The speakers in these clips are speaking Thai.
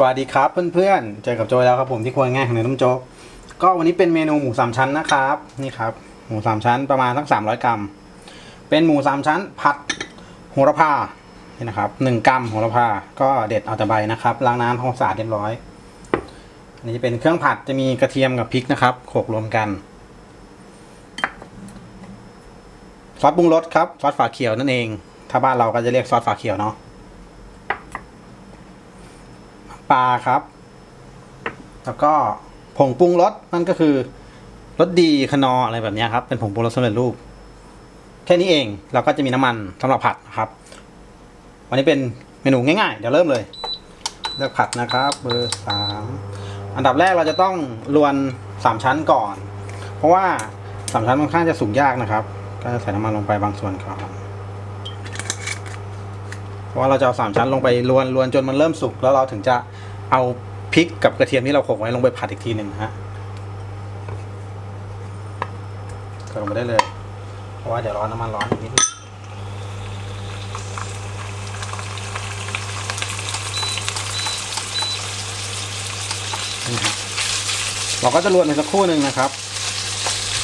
สวัสดีครับเพื่อนๆ เจอกับโจแล้วครับผมที่ครัวง่ายของในต้มโจ๊กก็วันนี้เป็นเมนูหมูสามชั้นนะครับนี่ครับ หมูสามชั้นประมาณสักสามร้อยกรัม เป็นหมูสามชั้น ผัดโหระพานี่นะครับหนึ่งกรัมโหระพาก็เด็ดเอาแต่ใบนะครับล้างน้ำทำความสะอาดเรียบร้อยอันนี้จะเป็นเครื่องผัดจะมีกระเทียมกับพริกนะครับโขลกรวมกันซอสปรุงรสครับซอสฝาเขียวนั่นเอง ถ้าบ้านเราก็จะเรียกซอสฝาเขียวเนาะ ปลาครับ แล้วก็ผงปรุงรสนั่นก็คือรสดีคนออะไรแบบนี้ครับ เป็นผงปรุงรสสำเร็จรูป แค่นี้เองเราก็จะมีน้ำมันสำหรับผัดนะครับ วันนี้เป็นเมนูง่ายๆ เดี๋ยวเริ่มเลย เลือกผัดนะครับเบอร์สามอันดับแรกเราจะต้องรวนสามชั้นก่อน เพราะว่าสามชั้นค่อนข้างจะสุกยากนะครับ ก็จะใส่น้ำมันลงไปบางส่วนก่อนเพราะว่าเราจะเอาสามชั้นลงไปรวนรวนจนมันเริ่มสุกแล้วเราถึงจะ เอาพริกกับกระเทียมที่เราโขลกไว้ลงไปผัดอีกทีหนึ่งนะฮะก็ลงไปได้เลย เพราะว่าเดี๋ยวร้อนน้ำมันร้อนอีกนิดนึงนี่ฮะเราก็จะรวนไปสักครู่หนึ่งนะครับ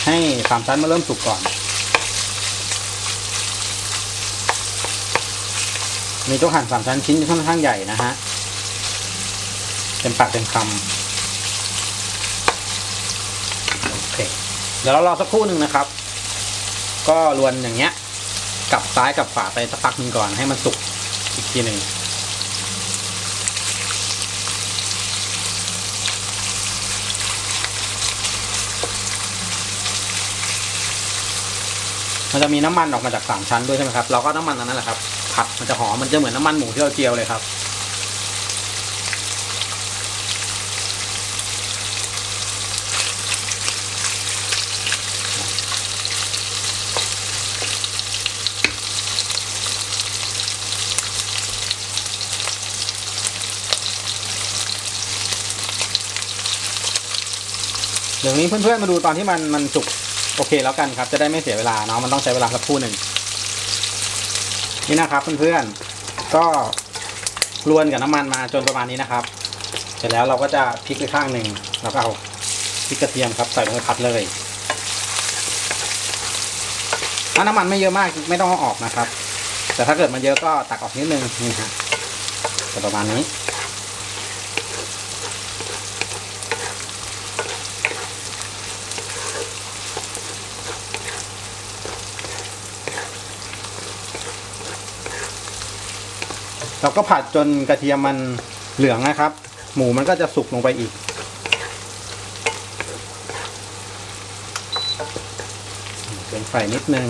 ให้สามชั้นมาเริ่มสุกก่อนมีตัวหั่นสามชั้นชิ้นค่อนข้างใหญ่นะฮะ ต็มปากเต็มคำโอเคเดี๋ยวเรารอสักครู่หนึ่งนะครับ ก็รวนอย่างเงี้ยกลับซ้ายกลับขวาไปสักพักหนึ่งก่อนให้มันสุกอีกทีหนึ่งมันจะมีน้ำมันออกมาจากสามชั้นด้วยใช่ไหมครับ เราก็น้ำมันอันนั้นแหละครับ ผัดมันจะหอม มันจะเหมือนน้ำมันหมูที่เราเจียวเลยครับ เดี๋ยวนี้เพื่อนๆมาดูตอนที่มันมันสุกโอเคแล้วกันครับ จะได้ไม่เสียเวลาเนาะมันต้องใช้เวลาสักครู่หนึ่งนี่นะครับเพื่อนๆก็รวนกับน้ำมันมาจนประมาณนี้นะครับ เสร็จแล้วเราก็จะพลิกไปข้างหนึ่งแล้วก็เอาพริกกระเทียมครับใส่ลงไปผัดเลยถ้าน้ำมันไม่เยอะมากไม่ต้องเอาออกนะครับ แต่ถ้าเกิดมันเยอะก็ตักออกนิดนึงนี่ฮะจะประมาณนี้ เราก็ผัดจนกระเทียมมันเหลืองนะครับ หมูมันก็จะสุกลงไปอีก เป็นไฟนิดนึง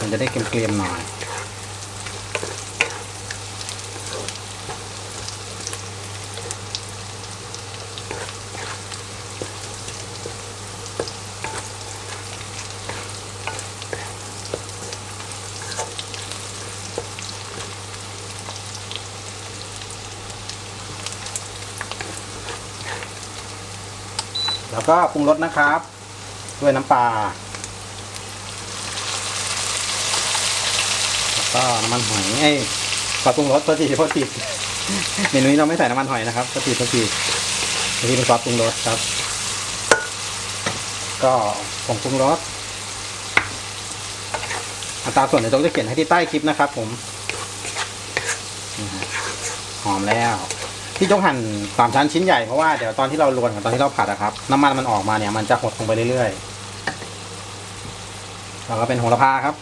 มันจะได้เกลียมๆหน่อย แล้วก็ปรุงรสนะครับ ด้วยน้ำปลาแล้วก็น้ำมันหอยเอ้ยขอปรุงรสโทษทีโทษทีเมนูนี้เราไม่ใส่น้ำมันหอยนะครับโทษทีโทษทีอันนี้เป็นซอสปรุงรสครับ ก็ผงปรุงรสอัตราส่วนเดี๋ยวต้องจะเขียนให้ที่ใต้คลิปนะครับ ผมหอมแล้ว ที่ต้องหั่นสามชั้นชิ้นใหญ่เพราะว่าเดี๋ยวตอนที่เราลวนกับตอนที่เราผัดอะครับ น้ำมันมันออกมาเนี่ย มันจะหดลงไปเรื่อยๆแล้วก็เป็นโหระพาครับ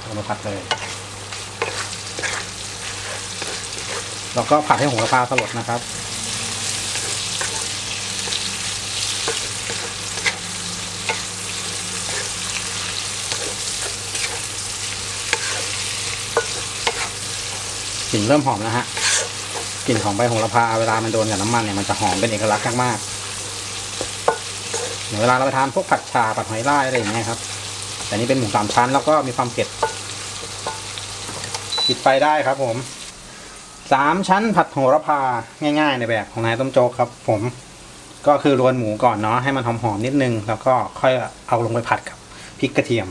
เอามาผัดเลยแล้วก็ผัดให้โหระพาสลดนะครับกลิ่นเริ่มหอมแล้วฮะ กลิ่นของใบโหระพาเวลามันโดนกับน้ำมันเนี่ยมันจะหอมเป็นเอกลักษณ์มากๆเวเวลาเราไปทานพวกผัดชาผัดหอยลายอะไรอย่างเงี้ยครับ แต่นี่เป็นหมูสามชั้นแล้วก็มีความเผ็ดปิดไฟได้ครับผมสามชั้นผัดโหระพาง่าย ๆ ในแบบของนายต้มโจ๊กครับ ผมก็คือรวนหมูก่อนเนาะให้มันหอมๆนิดนึง แล้วก็ค่อยเอาลงไปผัดกับพริกกระเทียม